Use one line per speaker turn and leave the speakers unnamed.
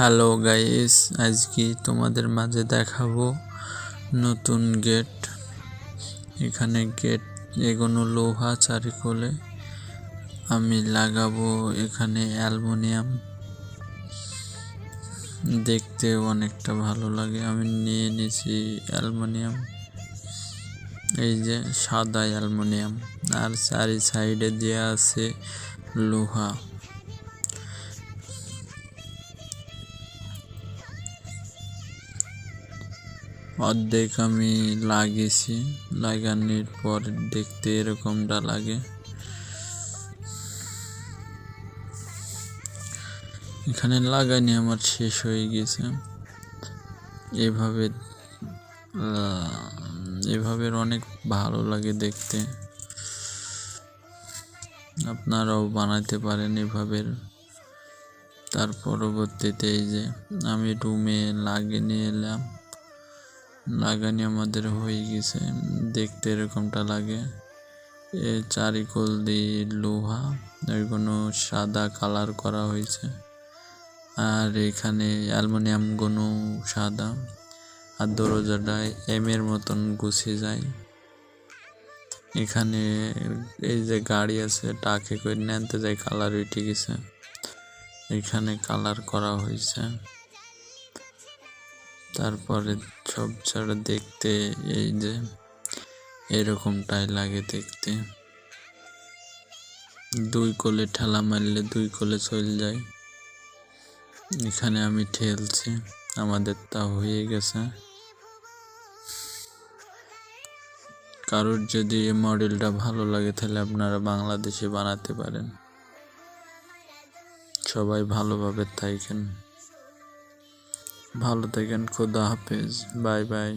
Hello guys, আজকে তোমাদের মাঝে দেখাবো নতুন গেট। এখানে গেট এগোনো লোহা চারিকোলে। আমি লাগাবো এখানে অ্যালুমিনিয়াম। দেখতে অনেকটা ভালো লাগে। আমি নিয়ে নিয়েছি অ্যালুমিনিয়াম। এই যে সাদা অ্যালুমিনিয়াম। আর চারি সাইডে দেওয়া আছে লোহা। অর্ধেক আমি লাগিয়েছি, লাগানোর পর দেখতে এরকমটা লাগে। এখানে লাগানি আমার শেষ হয়ে গেছে। এভাবে এভাবে অনেক ভালো লাগে দেখতে। আপনারাও বানাতে পারেন এভাবে। তার পরবর্তীতে এই যে আমি রুমে লাগিয়ে নিয়ে এলাম লাগানি আমাদের হয়ে গেছে। দেখতে এরকমটা লাগে। এ চারিকোল দিয়ে লোহা ওইগুলো সাদা কালার করা হয়েছে। আর এখানে অ্যালুমিনিয়ামগুলো সাদা। আর দরজাটায় এম এর মতন গুছিয়ে যায়। এখানে এই যে গাড়ি আছে টাকে করে নিতে যায়, কালার উঠে গেছে। এখানে কালার করা হয়েছে। তারপরে সব ছাড়া দেখতে এই যে এরকমটাই লাগে দেখতে। দুই কোলে ঠেলা মারলে দুই কোলে চলে যায়। এখানে আমি ঠেলছি, আমাদের তা হয়ে গেছে। কারোর যদি এই মডেলটা ভালো লাগে তাহলে আপনারা বাংলাদেশে বানাতে পারেন। সবাই ভালোভাবে থাকেন। ভালো থাকেন খোদা হাফেজ বাই বাই।